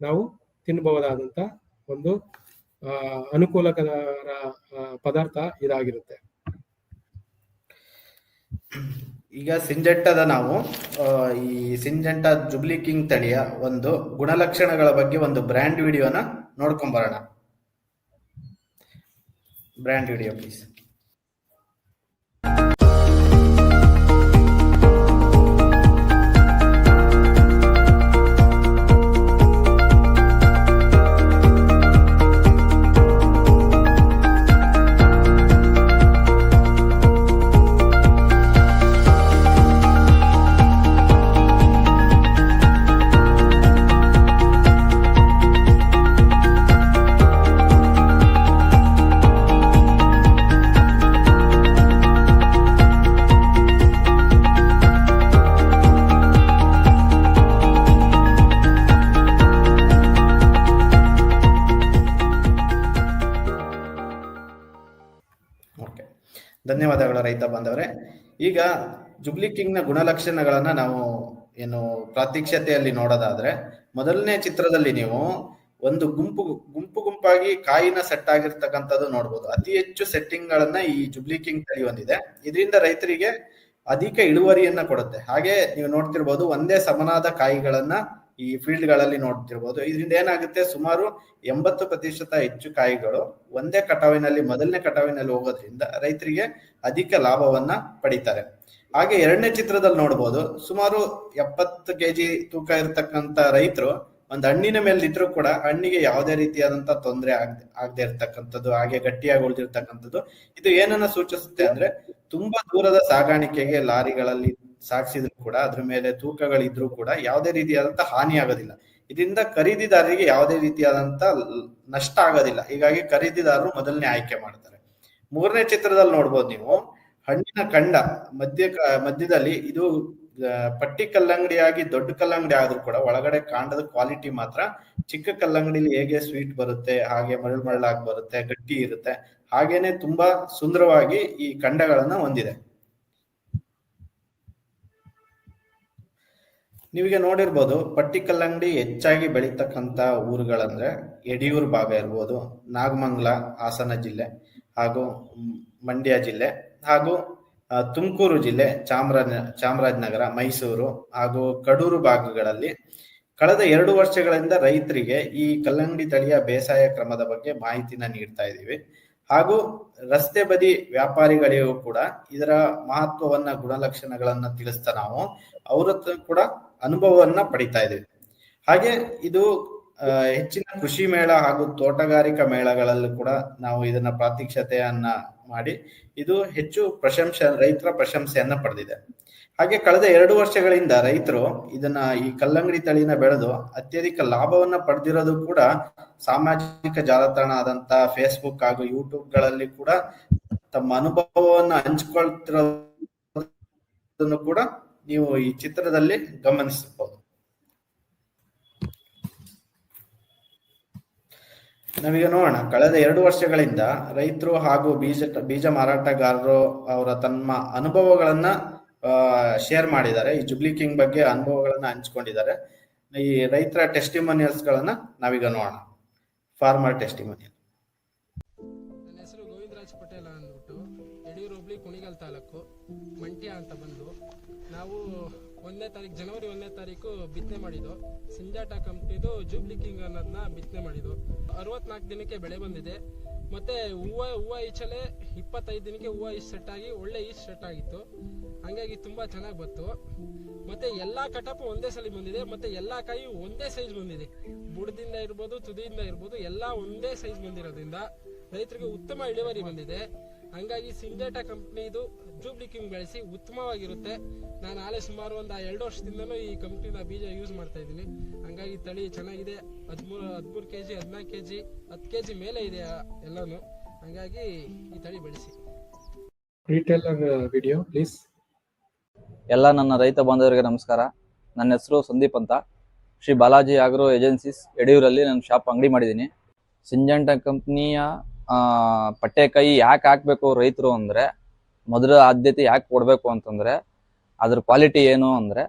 ನಾವು ತಿನ್ನಬಹುದಾದಂತ ಒಂದು ಅನುಕೂಲಕರ ಪದಾರ್ಥ ಇದಾಗಿರುತ್ತೆ. ಈಗ ಸಿಂಜೆಂಟದ ನಾವು ಈ ಸಿಂಜೆಂಟ ಜುಬ್ಲಿ ಕಿಂಗ್ ತಳಿಯ ಒಂದು ಗುಣಲಕ್ಷಣಗಳ ಬಗ್ಗೆ ಒಂದು ಬ್ರ್ಯಾಂಡ್ ವಿಡಿಯೋನ ನೋಡ್ಕೊಂಡ್ ಬರೋಣ ಬ್ರ್ಯಾಂಡ್ ವಿಡಿಯೋ ಪ್ಲೀಸ್ ಜುಬ್ಲಿ ಕಿಂಗ್ನ ಗುಣಲಕ್ಷಣಗಳನ್ನ ನಾವು ಏನು ಪ್ರಾತ್ಯಕ್ಷತೆಯಲ್ಲಿ ನೋಡೋದಾದ್ರೆ, ಮೊದಲನೇ ಚಿತ್ರದಲ್ಲಿ ನೀವು ಒಂದು ಗುಂಪು ಗುಂಪು ಗುಂಪಾಗಿ ಕಾಯಿನ ಸೆಟ್ ಆಗಿರ್ತಕ್ಕಂಥದ್ದು ನೋಡ್ಬೋದು. ಅತಿ ಹೆಚ್ಚು ಸೆಟ್ಟಿಂಗ್ ಗಳನ್ನ ಈ ಜುಬ್ಲಿ ಕಿಂಗ್ ತಳಿ ಹೊಂದಿದೆ. ಇದರಿಂದ ರೈತರಿಗೆ ಅಧಿಕ ಇಳುವರಿಯನ್ನ ಕೊಡುತ್ತೆ. ಹಾಗೆ ನೀವು ನೋಡ್ತಿರ್ಬೋದು ಒಂದೇ ಸಮನಾದ ಕಾಯಿಗಳನ್ನ ಈ ಫೀಲ್ಡ್ಗಳಲ್ಲಿ ನೋಡ್ತಿರ್ಬೋದು. ಇದರಿಂದ ಏನಾಗುತ್ತೆ? ಸುಮಾರು ಎಂಬತ್ತು ಪ್ರತಿಶತ ಹೆಚ್ಚು ಕಾಯಿಗಳು ಒಂದೇ ಕಟಾವಿನಲ್ಲಿ, ಮೊದಲನೇ ಕಟಾವಿನಲ್ಲಿ ಹೋಗೋದ್ರಿಂದ ರೈತರಿಗೆ ಅಧಿಕ ಲಾಭವನ್ನ ಪಡಿತಾರೆ. ಹಾಗೆ ಎರಡನೇ ಚಿತ್ರದಲ್ಲಿ ನೋಡ್ಬೋದು, ಸುಮಾರು ಎಪ್ಪತ್ತು ಕೆಜಿ ತೂಕ ಇರತಕ್ಕಂತ ರೈತರು, ಒಂದು ಹಣ್ಣಿನ ಮೇಲೆ ಇದ್ರೂ ಕೂಡ ಹಣ್ಣಿಗೆ ಯಾವುದೇ ರೀತಿಯಾದಂತ ತೊಂದರೆ ಆಗದೆ ಆಗದೆ ಇರ್ತಕ್ಕಂಥದ್ದು, ಹಾಗೆ ಗಟ್ಟಿಯಾಗಿ ಉಳಿದಿರ್ತಕ್ಕಂಥದ್ದು, ಇದು ಏನನ್ನ ಸೂಚಿಸುತ್ತೆ ಅಂದ್ರೆ ತುಂಬಾ ದೂರದ ಸಾಗಾಣಿಕೆಗೆ ಲಾರಿಗಳಲ್ಲಿ ಸಾಗಿಸಿದ್ರು ಕೂಡ, ಅದ್ರ ಮೇಲೆ ತೂಕಗಳಿದ್ರು ಕೂಡ ಯಾವುದೇ ರೀತಿಯಾದಂತ ಹಾನಿ ಆಗೋದಿಲ್ಲ. ಇದರಿಂದ ಖರೀದಿದಾರರಿಗೆ ಯಾವುದೇ ರೀತಿಯಾದಂತ ನಷ್ಟ ಆಗೋದಿಲ್ಲ. ಹೀಗಾಗಿ ಖರೀದಿದಾರರು ಮೊದಲನೇ ಆಯ್ಕೆ ಮಾಡ್ತಾರೆ. ಮೂರನೇ ಚಿತ್ರದಲ್ಲಿ ನೋಡ್ಬೋದು ನೀವು ಹಣ್ಣಿನ ಕಂಡ ಮಧ್ಯ ಮಧ್ಯದಲ್ಲಿ ಇದು ಪಟ್ಟಿ ಕಲ್ಲಂಗಡಿಯಾಗಿ ದೊಡ್ಡ ಕಲ್ಲಂಗಡಿ ಆದ್ರೂ ಕೂಡ ಒಳಗಡೆ ಕಾಂಡದ ಕ್ವಾಲಿಟಿ ಮಾತ್ರ ಚಿಕ್ಕ ಕಲ್ಲಂಗಡಿಲಿ ಹೇಗೆ ಸ್ವೀಟ್ ಬರುತ್ತೆ, ಹಾಗೆ ಮರಳು ಮರಳಾಗಿ ಬರುತ್ತೆ, ಗಟ್ಟಿ ಇರುತ್ತೆ, ಹಾಗೇನೆ ತುಂಬಾ ಸುಂದರವಾಗಿ ಈ ಕಂಡಗಳನ್ನ ಹೊಂದಿದೆ. ನೀವೀಗ ನೋಡಿರ್ಬೋದು ಪಟ್ಟಿ ಕಲ್ಲಂಗಡಿ ಹೆಚ್ಚಾಗಿ ಬೆಳೀತಕ್ಕಂತ ಊರುಗಳಂದ್ರೆ ಯಡಿಯೂರು ಭಾಗ ಇರ್ಬೋದು, ನಾಗಮಂಗಲ, ಹಾಸನ ಜಿಲ್ಲೆ ಹಾಗೂ ಮಂಡ್ಯ ಜಿಲ್ಲೆ. ಹಾಗೂ ತುಮಕೂರು ಜಿಲ್ಲೆ ಚಾಮರಾಜ ಚಾಮರಾಜನಗರ, ಮೈಸೂರು ಹಾಗೂ ಕಡೂರು ಭಾಗಗಳಲ್ಲಿ ಕಳೆದ ಎರಡು ವರ್ಷಗಳಿಂದ ರೈತರಿಗೆ ಈ ಕಲ್ಲಂಗಡಿ ತಳಿಯ ಬೇಸಾಯ ಕ್ರಮದ ಬಗ್ಗೆ ಮಾಹಿತಿನ ನೀಡ್ತಾ ಇದ್ದೀವಿ. ಹಾಗೂ ರಸ್ತೆ ಬದಿ ವ್ಯಾಪಾರಿಗಳಿಗೂ ಕೂಡ ಇದರ ಮಹತ್ವವನ್ನ, ಗುಣಲಕ್ಷಣಗಳನ್ನ ತಿಳಿಸ್ತಾ ನಾವು, ಅವರ ಕೂಡ ಅನುಭವವನ್ನ ಪಡಿತಾ ಇದ್ದೀವಿ. ಹಾಗೆ ಇದು ಹೆಚ್ಚಿನ ಕೃಷಿ ಮೇಳ ಹಾಗೂ ತೋಟಗಾರಿಕಾ ಮೇಳಗಳಲ್ಲೂ ಕೂಡ ನಾವು ಇದನ್ನ ಪ್ರಾತ್ಯಕ್ಷತೆಯನ್ನ ಮಾಡಿ ಇದು ಹೆಚ್ಚು ಪ್ರಶಂಸೆ, ರೈತರ ಪ್ರಶಂಸೆಯನ್ನ ಪಡೆದಿದೆ. ಹಾಗೆ ಕಳೆದ ಎರಡು ವರ್ಷಗಳಿಂದ ರೈತರು ಇದನ್ನ ಈ ಕಲ್ಲಂಗಡಿ ತಳಿನ ಬೆಳೆದು ಅತ್ಯಧಿಕ ಲಾಭವನ್ನ ಪಡೆದಿರೋದು ಕೂಡ ಸಾಮಾಜಿಕ ಜಾಲತಾಣ ಆದಂತ ಫೇಸ್ಬುಕ್ ಹಾಗೂ ಯೂಟ್ಯೂಬ್ಗಳಲ್ಲಿ ಕೂಡ ತಮ್ಮ ಅನುಭವವನ್ನು ಹಂಚ್ಕೊಳ್ತಿರೋದನ್ನು ಕೂಡ ನೀವು ಈ ಚಿತ್ರದಲ್ಲಿ ಗಮನಿಸಬಹುದು. ನಾವೀಗ ನೋಡೋಣ. ಕಳೆದ ಎರಡು ವರ್ಷಗಳಿಂದ ರೈತರು ಹಾಗೂ ಬೀಜ ಬೀಜ ಮಾರಾಟಗಾರರು ಅವರ ತಮ್ಮ ಅನುಭವಗಳನ್ನ ಶೇರ್ ಮಾಡಿದ್ದಾರೆ. ಈ ಜುಬ್ಲಿ ಕಿಂಗ್ ಬಗ್ಗೆ ಅನುಭವಗಳನ್ನ ಹಂಚ್ಕೊಂಡಿದ್ದಾರೆ. ಈ ರೈತರ ಟೆಸ್ಟಿಮೋನಿಯಲ್ಸ್ ಗಳನ್ನ ನಾವೀಗ ನೋಡೋಣ. ಫಾರ್ಮರ್ ಟೆಸ್ಟಿಮೋನಿಯಲ್ ಒಂದನೇ ತಾರೀಕು, ಜನವರಿ ಒಂದನೇ ತಾರೀಕು ಬಿತ್ತನೆ ಮಾಡಿದ್ದು. ಸಿಂಜಾಟಾ ಕಂಪ್ನಿದು ಜೂಬ್ಲಿ ಕಿಂಗ್ ಅನ್ನೋದನ್ನ ಬಿತ್ತನೆ ಮಾಡಿದ್ದು. ಅರವತ್ನಾಲ್ಕು ದಿನಕ್ಕೆ ಬೆಳೆ ಬಂದಿದೆ. ಮತ್ತೆ ಹೂವ ಹೂವ ಈಚಲೆ ಇಪ್ಪತ್ತೈದು ದಿನಕ್ಕೆ ಹೂವ ಈಚ್ ಸೆಟ್ ಆಗಿ, ಒಳ್ಳೆ ಈಚ್ ಸೆಟ್ ಆಗಿತ್ತು. ಹಂಗಾಗಿ ತುಂಬಾ ಚೆನ್ನಾಗಿ ಬಂತು. ಮತ್ತೆ ಎಲ್ಲ ಕಟಪ್ ಒಂದೇ ಸಲ ಬಂದಿದೆ. ಮತ್ತೆ ಎಲ್ಲ ಕಾಯಿ ಒಂದೇ ಸೈಜ್ ಬಂದಿದೆ. ಬುಡದಿಂದ ಇರ್ಬೋದು, ತುದಿಯಿಂದ ಇರ್ಬೋದು, ಎಲ್ಲ ಒಂದೇ ಸೈಜ್ ಬಂದಿರೋದ್ರಿಂದ ರೈತರಿಗೆ ಉತ್ತಮ ಇಳುವರಿ ಬಂದಿದೆ. ಹಂಗಾಗಿ ಸಿಂಜಾಟಾ ಕಂಪ್ನಿದು ಜೂಬ್ಲಿ ಕಿಂಗ್ ಬೆಳೆಸಿ ಉತ್ತಮವಾಗಿರುತ್ತೆ. ನಾನು ಆಲೇ ಸುಮಾರು ಒಂದು ಎರಡು ವರ್ಷದಿಂದಲೂ ಈ ಕಂಪ್ನಿನ ಬೀಜ ಯೂಸ್ ಮಾಡ್ತಾ ಇದ್ದೀನಿ. ಹಂಗಾಗಿ ತಳಿ ಚೆನ್ನಾಗಿದೆ. ಹದಿಮೂರು ಹದಿಮೂರು ಕೆ ಜಿ ಹದಿನಾಲ್ಕು ಕೆ ಜಿ ಹತ್ತು ಕೆ ಜಿ ಮೇಲೆ ಇದೆ ಎಲ್ಲನೂ. ಹಂಗಾಗಿ ಈ ತಳಿ ಬೆಳೆಸಿ. ವಿಡಿಯೋ ಪ್ಲೀಸ್ ಎಲ್ಲ ನನ್ನ ರೈತ ಬಾಂಧವರಿಗೆ ನಮಸ್ಕಾರ. ನನ್ನ ಹೆಸರು ಸಂದೀಪ್ ಅಂತ. ಶ್ರೀ ಬಾಲಾಜಿ ಆಗ್ರೋ ಏಜೆನ್ಸೀಸ್ ಯಡಿಯೂರಲ್ಲಿ ನಾನು ಶಾಪ್ ಅಂಗಡಿ ಮಾಡಿದ್ದೀನಿ. ಸಿಂಜಂಟ ಕಂಪ್ನಿಯ ಪಟ್ಟೆಕಾಯಿ ಯಾಕೆ ಹಾಕ್ಬೇಕು ರೈತರು ಅಂದರೆ ಮೊದಲ ಆದ್ಯತೆ ಯಾಕೆ ಕೊಡಬೇಕು ಅಂತಂದ್ರೆ, ಅದ್ರ ಕ್ವಾಲಿಟಿ ಏನು ಅಂದ್ರೆ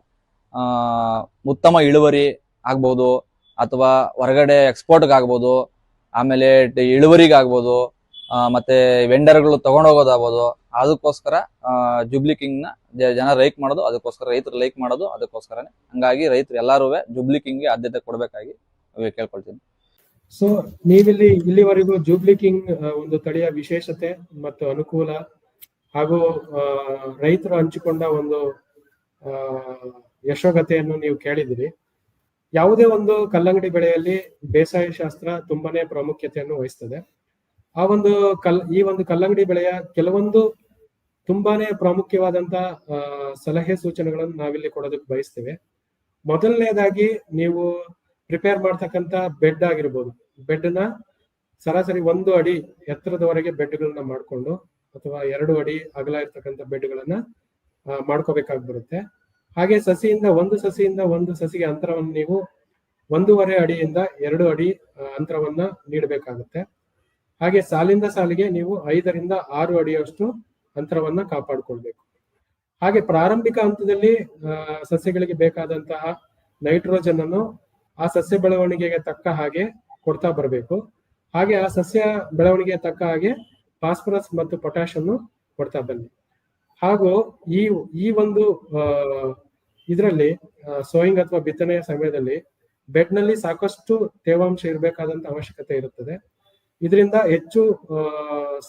ಉತ್ತಮ ಇಳುವರಿ ಆಗ್ಬೋದು, ಅಥವಾ ಹೊರಗಡೆ ಎಕ್ಸ್ಪೋರ್ಟ್ಗೆ ಆಗ್ಬೋದು ಆಮೇಲೆ ಇಳುವರಿಗಾಗ್ಬೋದು ಮತ್ತೆ ವೆಂಡರ್ ವೆಂಡರ್ಗಳು ತಗೊಂಡೋಗೋದಾಗ್ಬೋದು, ಅದಕ್ಕೋಸ್ಕರ ಜುಬ್ಲಿ ಕಿಂಗ್ನ ಜ- ಜನ ಲೈಕ್ ಮಾಡೋದು, ಅದಕ್ಕೋಸ್ಕರ ರೈತರು ಲೈಕ್ ಮಾಡೋದು, ಅದಕ್ಕೋಸ್ಕರನೇ. ಹಂಗಾಗಿ ರೈತರು ಎಲ್ಲರೂ ಜುಬ್ಲಿ ಕಿಂಗ್ಗೆ ಆದ್ಯತೆ ಕೊಡಬೇಕಾಗಿ ಕೇಳ್ಕೊಳ್ತೀನಿ. ಸೊ ನೀವಿಲ್ಲಿ ಇಲ್ಲಿವರೆಗೂ ಜೂಬ್ಲಿ ಕಿಂಗ್ ಒಂದು ತಳಿಯ ವಿಶೇಷತೆ ಮತ್ತು ಅನುಕೂಲ ಹಾಗೂ ರೈತರು ಹಂಚಿಕೊಂಡ ಒಂದು ಯಶೋಗತೆಯನ್ನು ನೀವು ಕೇಳಿದಿರಿ ಯಾವುದೇ ಒಂದು ಕಲ್ಲಂಗಡಿ ಬೆಳೆಯಲ್ಲಿ ಬೇಸಾಯ ಶಾಸ್ತ್ರ ತುಂಬಾನೇ ಪ್ರಾಮುಖ್ಯತೆಯನ್ನು ವಹಿಸ್ತದೆ. ಆ ಒಂದು ಕಲ್, ಈ ಒಂದು ಕಲ್ಲಂಗಡಿ ಬೆಳೆಯ ಕೆಲವೊಂದು ತುಂಬಾನೇ ಪ್ರಾಮುಖ್ಯವಾದಂತ ಸಲಹೆ ಸೂಚನೆಗಳನ್ನು ನಾವಿಲ್ಲಿ ಕೊಡೋದಕ್ಕೆ ಬಯಸ್ತೇವೆ. ಮೊದಲನೇದಾಗಿ ನೀವು ಪ್ರಿಪೇರ್ ಮಾಡ್ತಕ್ಕಂತ ಬೆಡ್ ಆಗಿರ್ಬೋದು. ಬೆಡ್ನ ಸರಾಸರಿ ಒಂದು ಅಡಿ ಎತ್ತರದವರೆಗೆ ಬೆಡ್ಗಳನ್ನ ಮಾಡ್ಕೊಂಡು ಅಥವಾ ಎರಡು ಅಡಿ ಅಗಲ ಇರ್ತಕ್ಕಂಥ ಬೆಡ್ಗಳನ್ನ ಮಾಡ್ಕೋಬೇಕಾಗಿ ಬರುತ್ತೆ ಹಾಗೆ ಸಸಿಯಿಂದ ಒಂದು ಸಸಿಯಿಂದ ಒಂದು ಸಸಿಗೆ ಅಂತರವನ್ನು ನೀವು ಒಂದೂವರೆ ಅಡಿಯಿಂದ ಎರಡು ಅಡಿ ಅಂತರವನ್ನ ನೀಡಬೇಕಾಗುತ್ತೆ. ಹಾಗೆ ಸಾಲಿಂದ ಸಾಲಿಗೆ ನೀವು ಐದರಿಂದ ಆರು ಅಡಿಯಷ್ಟು ಅಂತರವನ್ನ ಕಾಪಾಡಿಕೊಳ್ಬೇಕು. ಹಾಗೆ ಪ್ರಾರಂಭಿಕ ಹಂತದಲ್ಲಿ ಸಸ್ಯಗಳಿಗೆ ಬೇಕಾದಂತಹ ನೈಟ್ರೋಜನ್ ಅನ್ನು ಆ ಸಸ್ಯ ಬೆಳವಣಿಗೆಗೆ ತಕ್ಕ ಹಾಗೆ ಕೊಡ್ತಾ ಬರಬೇಕು. ಹಾಗೆ ಆ ಸಸ್ಯ ಬೆಳವಣಿಗೆಗೆ ತಕ್ಕ ಹಾಗೆ ಫಾಸ್ಫರಸ್ ಮತ್ತು ಪೊಟ್ಯಾಶ್ ಅನ್ನು ಕೊಡ್ತಾ ಬನ್ನಿ. ಹಾಗೂ ಈ ಈ ಒಂದು ಇದರಲ್ಲಿ ಸೋಯಿಂಗ್ ಅಥವಾ ಬಿತ್ತನೆಯ ಸಮಯದಲ್ಲಿ ಬೆಡ್ನಲ್ಲಿ ಸಾಕಷ್ಟು ತೇವಾಂಶ ಇರಬೇಕಾದಂತ ಅವಶ್ಯಕತೆ ಇರುತ್ತದೆ. ಇದರಿಂದ ಹೆಚ್ಚು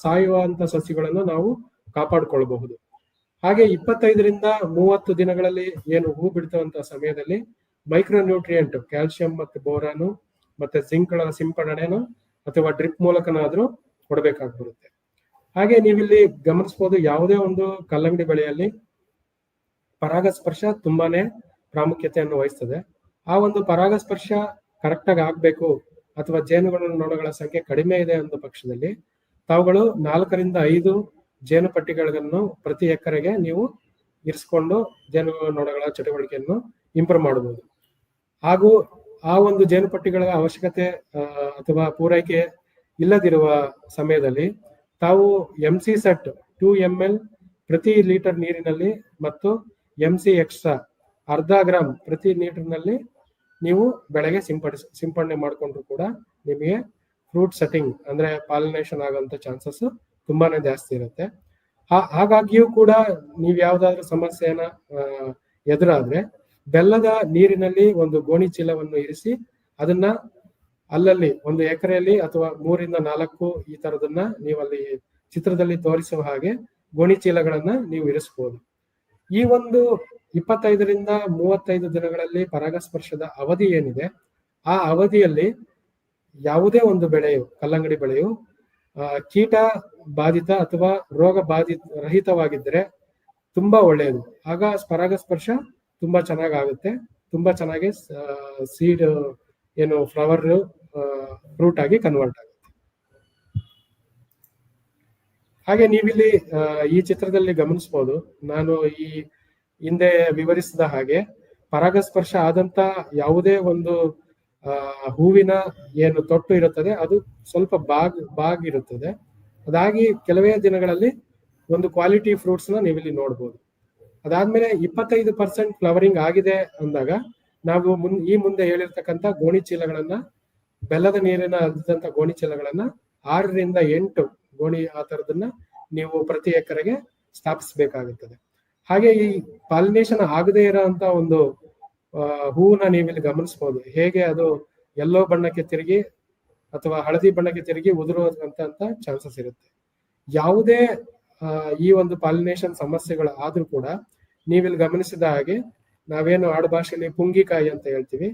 ಸಾಯುವಂತ ಸಸಿಗಳನ್ನು ನಾವು ಕಾಪಾಡಿಕೊಳ್ಳಬಹುದು ಹಾಗೆ ಇಪ್ಪತ್ತೈದರಿಂದ ಮೂವತ್ತು ದಿನಗಳಲ್ಲಿ ಏನು ಹೂ ಬಿಡ್ತವಂತ ಸಮಯದಲ್ಲಿ ಮೈಕ್ರೋ ನ್ಯೂಟ್ರಿಯೆಂಟ್ ಕ್ಯಾಲ್ಸಿಯಂ ಮತ್ತು ಬೋರಾನು, ಮತ್ತೆ ಜಿಂಕ್ಗಳ ಸಿಂಪಡಣೆನು ಅಥವಾ ಡ್ರಿಪ್ ಮೂಲಕನಾದ್ರೂ ಕೊಡಬೇಕಾಗಿ ಬರುತ್ತೆ ಹಾಗೆ ನೀವಿಲ್ಲಿ ಗಮನಿಸಬಹುದು ಯಾವುದೇ ಒಂದು ಕಲ್ಲಂಗಡಿ ಬೆಳೆಯಲ್ಲಿ ಪರಾಗಸ್ಪರ್ಶ ತುಂಬಾನೇ ಪ್ರಾಮುಖ್ಯತೆಯನ್ನು ವಹಿಸ್ತದೆ. ಆ ಒಂದು ಪರಾಗಸ್ಪರ್ಶ ಕರೆಕ್ಟ್ ಆಗಿ ಆಗ್ಬೇಕು ಅಥವಾ ಜೇನುಗಳ ನೋಡಗಳ ಸಂಖ್ಯೆ ಕಡಿಮೆ ಇದೆ ಅನ್ನೋ ಪಕ್ಷದಲ್ಲಿ, ತಾವುಗಳು ನಾಲ್ಕರಿಂದ ಐದು ಜೇನು ಪಟ್ಟಿಗಳನ್ನು ಪ್ರತಿ ಎಕರೆಗೆ ನೀವು ಇರಿಸಿಕೊಂಡು ಜೇನು ನೋಡಗಳ ಚಟುವಟಿಕೆಯನ್ನು ಇಂಪ್ರೂವ್ ಮಾಡಬಹುದು. ಹಾಗೂ ಆ ಒಂದು ಜೇನುಪಟ್ಟಿಗಳ ಅವಶ್ಯಕತೆ ಅಥವಾ ಪೂರೈಕೆ ಇಲ್ಲದಿರುವ ಸಮಯದಲ್ಲಿ ತಾವು M C set two M L ಪ್ರತಿ ಲೀಟರ್ ನೀರಿನಲ್ಲಿ ಮತ್ತು ಎಂ ಸಿ ಎಕ್ಸ್ಟ್ರಾ ಅರ್ಧ ಗ್ರಾಮ್ ಪ್ರತಿ ಲೀಟರ್ನಲ್ಲಿ ನೀವು ಬೆಳೆಗೆ ಸಿಂಪಡಿಸ್, ಸಿಂಪಡಣೆ ಮಾಡಿಕೊಂಡ್ರು ಕೂಡ ನಿಮಗೆ ಫ್ರೂಟ್ ಸೆಟ್ಟಿಂಗ್ ಅಂದ್ರೆ ಪಾಲಿನೇಷನ್ ಆಗೋಂಥ ಚಾನ್ಸಸ್ ತುಂಬಾನೇ ಜಾಸ್ತಿ ಇರುತ್ತೆ. ಹಾಗಾಗಿಯೂ ಕೂಡ ನೀವು ಯಾವುದಾದ್ರೂ ಸಮಸ್ಯೆನ ಎದುರಾದ್ರೆ ಬೆಲ್ಲದ ನೀರಿನಲ್ಲಿ ಒಂದು ಗೋಣಿ ಚೀಲವನ್ನು ಇರಿಸಿ ಅದನ್ನ ಅಲ್ಲಲ್ಲಿ ಒಂದು ಎಕರೆಯಲ್ಲಿ ಅಥವಾ ಮೂರಿಂದ ನಾಲ್ಕು ಈ ತರದನ್ನ ನೀವು ಅಲ್ಲಿ ಚಿತ್ರದಲ್ಲಿ ತೋರಿಸುವ ಹಾಗೆ ಗೋಣಿ ಚೀಲಗಳನ್ನ ನೀವು ಇರಿಸಬಹುದು ಈ ಒಂದು ಇಪ್ಪತ್ತೈದರಿಂದ ಮೂವತ್ತೈದು ದಿನಗಳಲ್ಲಿ ಪರಾಗಸ್ಪರ್ಶದ ಅವಧಿ ಏನಿದೆ, ಆ ಅವಧಿಯಲ್ಲಿ ಯಾವುದೇ ಒಂದು ಬೆಳೆಯು, ಕಲ್ಲಂಗಡಿ ಬೆಳೆಯು ಕೀಟ ಬಾಧಿತ ಅಥವಾ ರೋಗ ಬಾಧಿತ ರಹಿತವಾಗಿದ್ದರೆ ತುಂಬಾ ಒಳ್ಳೆಯದು. ಆಗ ಪರಾಗಸ್ಪರ್ಶ ತುಂಬಾ ಚೆನ್ನಾಗಾಗುತ್ತೆ. ತುಂಬಾ ಚೆನ್ನಾಗಿ ಸೀಡ್, ಏನು, ಫ್ಲವರ್ ಫ್ರೂಟ್ ಆಗಿ ಕನ್ವರ್ಟ್ ಆಗುತ್ತೆ. ಹಾಗೆ ನೀವಿಲ್ಲಿ ಈ ಚಿತ್ರದಲ್ಲಿ ಗಮನಿಸಬಹುದು ನಾನು ಈ ಹಿಂದೆ ವಿವರಿಸಿದ ಹಾಗೆ ಪರಾಗಸ್ಪರ್ಶ ಆದಂತ ಯಾವುದೇ ಒಂದು ಹೂವಿನ ಏನು ತೊಟ್ಟು ಇರುತ್ತದೆ, ಅದು ಸ್ವಲ್ಪ ಬಾಗ್ ಬಾಗ್ ಇರುತ್ತದೆ. ಅದಾಗಿ ಕೆಲವೇ ದಿನಗಳಲ್ಲಿ ಒಂದು ಕ್ವಾಲಿಟಿ ಫ್ರೂಟ್ಸ್ನ ನೀವಿಲ್ಲಿ ನೋಡ್ಬೋದು. ಅದಾದ್ಮೇಲೆ ಇಪ್ಪತ್ತೈದು ಪರ್ಸೆಂಟ್ ಫ್ಲವರಿಂಗ್ ಆಗಿದೆ ಅಂದಾಗ, ನಾವು ಮುನ್, ಈ ಮುಂದೆ ಹೇಳಿರ್ತಕ್ಕಂಥ ಗೋಣಿ ಚೀಲಗಳನ್ನ ಬೆಲ್ಲದ ನೀರಿನ ಅದ್ದಂತ ಗೋಣಿ ಚೀಲಗಳನ್ನ ಆರರಿಂದ ಎಂಟು ಗೋಣಿ ಆ ತರದನ್ನ ನೀವು ಪ್ರತಿ ಎಕರೆಗೆ ಸ್ಥಾಪಿಸಬೇಕಾಗುತ್ತದೆ. ಹಾಗೆ ಈ ಪಾಲಿನೇಷನ್ ಆಗದೇ ಇರೋಂತ ಒಂದು ಹೂವನ್ನ ನೀವಿಲ್ಲಿ ಗಮನಿಸಬಹುದು ಹೇಗೆ ಅದು ಎಲ್ಲೋ ಬಣ್ಣಕ್ಕೆ ತಿರುಗಿ ಅಥವಾ ಹಳದಿ ಬಣ್ಣಕ್ಕೆ ತಿರುಗಿ ಉದುರುವಂತ ಚಾನ್ಸಸ್ ಇರುತ್ತೆ. ಯಾವುದೇ ಈ ಒಂದು ಪಾಲಿನೇಷನ್ ಸಮಸ್ಯೆಗಳು ಆದ್ರೂ ಕೂಡ ನೀವಿಲ್ಲಿ ಗಮನಿಸಿದ ಹಾಗೆ ನಾವೇನು ಆಡುಭಾಷೆಯಲ್ಲಿ ಪುಂಗಿಕಾಯಿ ಅಂತ ಹೇಳ್ತೀವಿ,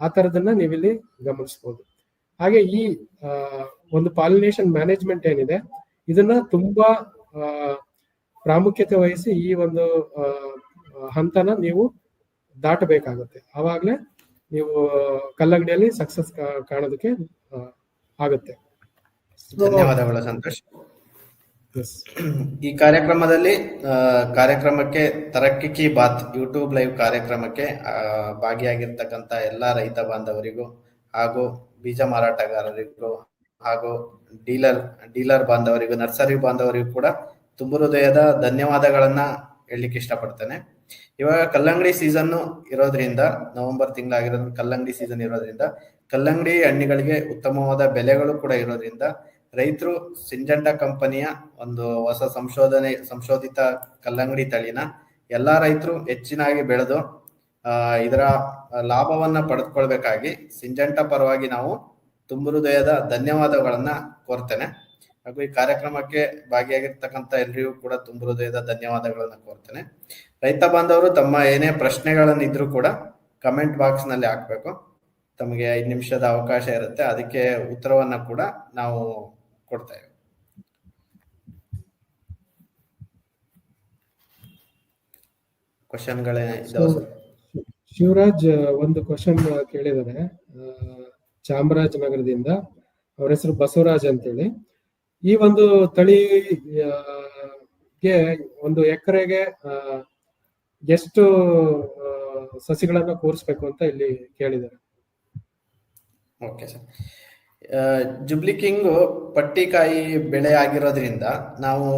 ಆ ತರದನ್ನ ನೀವಿಲ್ಲಿ ಗಮನಿಸಬಹುದು ಹಾಗೆ ಈ ಒಂದು ಪಾಲಿನೇಷನ್ ಮ್ಯಾನೇಜ್ಮೆಂಟ್ ಏನಿದೆ ಇದನ್ನ ತುಂಬಾ ಪ್ರಾಮುಖ್ಯತೆ ವಹಿಸಿ ಈ ಒಂದು ಹಂತನ ನೀವು ದಾಟಬೇಕಾಗುತ್ತೆ. ಆವಾಗಲೇ ನೀವು ಕಲ್ಲಂಗಡಿಯಲ್ಲಿ ಸಕ್ಸಸ್ ಕಾಣೋದಕ್ಕೆ ಆಗುತ್ತೆ. ಧನ್ಯವಾದಗಳು ಸಂತೋಷ್. ಈ ಕಾರ್ಯಕ್ರಮದಲ್ಲಿ ಕಾರ್ಯಕ್ರಮಕ್ಕೆ ತರಕ್ಕಿ ಕಿ ಬಾತ್ ಯೂಟ್ಯೂಬ್ ಲೈವ್ ಕಾರ್ಯಕ್ರಮಕ್ಕೆ ಭಾಗಿಯಾಗಿರ್ತಕ್ಕಂತ ಭಾಗಿಯಾಗಿರ್ತಕ್ಕಂಥ ಎಲ್ಲಾ ರೈತ ಬಾಂಧವರಿಗೂ ಹಾಗೂ ಬೀಜ ಮಾರಾಟಗಾರರಿಗೂ ಹಾಗೂ ಡೀಲರ್ ಡೀಲರ್ ಬಾಂಧವರಿಗೂ, ನರ್ಸರಿ ಬಾಂಧವರಿಗೂ ಕೂಡ ತುಂಬು ಹೃದಯದ ಧನ್ಯವಾದಗಳನ್ನ ಹೇಳಲಿಕ್ಕೆ ಇಷ್ಟಪಡ್ತೇನೆ. ಇವಾಗ ಕಲ್ಲಂಗಡಿ ಸೀಸನ್ ಇರೋದ್ರಿಂದ, ನವೆಂಬರ್ ತಿಂಗಳಾಗಿರೋದ್ರಿಂದ ಕಲ್ಲಂಗಡಿ ಸೀಸನ್ ಇರೋದ್ರಿಂದ, ಕಲ್ಲಂಗಡಿ ಹಣ್ಣುಗಳಿಗೆ ಉತ್ತಮವಾದ ಬೆಲೆಗಳು ಕೂಡ ಇರೋದ್ರಿಂದ, ರೈತರು ಸಿಂಜಂಡ ಕಂಪನಿಯ ಒಂದು ಹೊಸ ಸಂಶೋಧನೆ, ಸಂಶೋಧಿತ ಕಲ್ಲಂಗಡಿ ತಳಿನ ಎಲ್ಲಾ ರೈತರು ಹೆಚ್ಚಿನಾಗಿ ಬೆಳೆದು ಇದರ ಲಾಭವನ್ನ ಪಡೆದುಕೊಳ್ಬೇಕಾಗಿ ಸಿಂಜಂಟ ಪರವಾಗಿ ನಾವು ತುಂಬು ಹೃದಯದ ಧನ್ಯವಾದಗಳನ್ನ ಕೋರ್ತೇನೆ. ಹಾಗೂ ಈ ಕಾರ್ಯಕ್ರಮಕ್ಕೆ ಭಾಗಿಯಾಗಿರ್ತಕ್ಕಂಥ ಎಲ್ರಿಗೂ ಕೂಡ ತುಂಬು ಹೃದಯದ ಧನ್ಯವಾದಗಳನ್ನ ಕೋರ್ತೇನೆ. ರೈತ ಬಾಂಧವರು ತಮ್ಮ ಏನೇ ಪ್ರಶ್ನೆಗಳನ್ನಿದ್ರು ಕೂಡ ಕಮೆಂಟ್ ಬಾಕ್ಸ್ನಲ್ಲಿ ಹಾಕ್ಬೇಕು. ತಮಗೆ ಐದು ನಿಮಿಷದ ಅವಕಾಶ ಇರುತ್ತೆ. ಅದಕ್ಕೆ ಉತ್ತರವನ್ನ ಕೂಡ ನಾವು ಕೊಡ್ತೇವೆ ಕ್ವಶನ್ಗಳೇ ಶಿವರಾಜ್ ಒಂದು ಕ್ವಶನ್ ಕೇಳಿದ್ದಾರೆ ಚಾಮರಾಜನಗರದಿಂದ ಅವ್ರ ಹೆಸರು ಬಸವರಾಜ್ ಅಂತೇಳಿ. ಈ ಒಂದು ತಳಿ ಗೆ ಒಂದು ಎಕರೆಗೆ ಎಷ್ಟು ಸಸಿಗಳನ್ನು ಕೂರಿಸ್ಬೇಕು ಅಂತ ಇಲ್ಲಿ ಕೇಳಿದ್ದಾರೆ ಓಕೆ ಸರ್ ಜುಬ್ಲಿ ಕಿಂಗ್ ಪಟ್ಟಿಕಾಯಿ ಬೆಳೆ ಆಗಿರೋದ್ರಿಂದ ನಾವು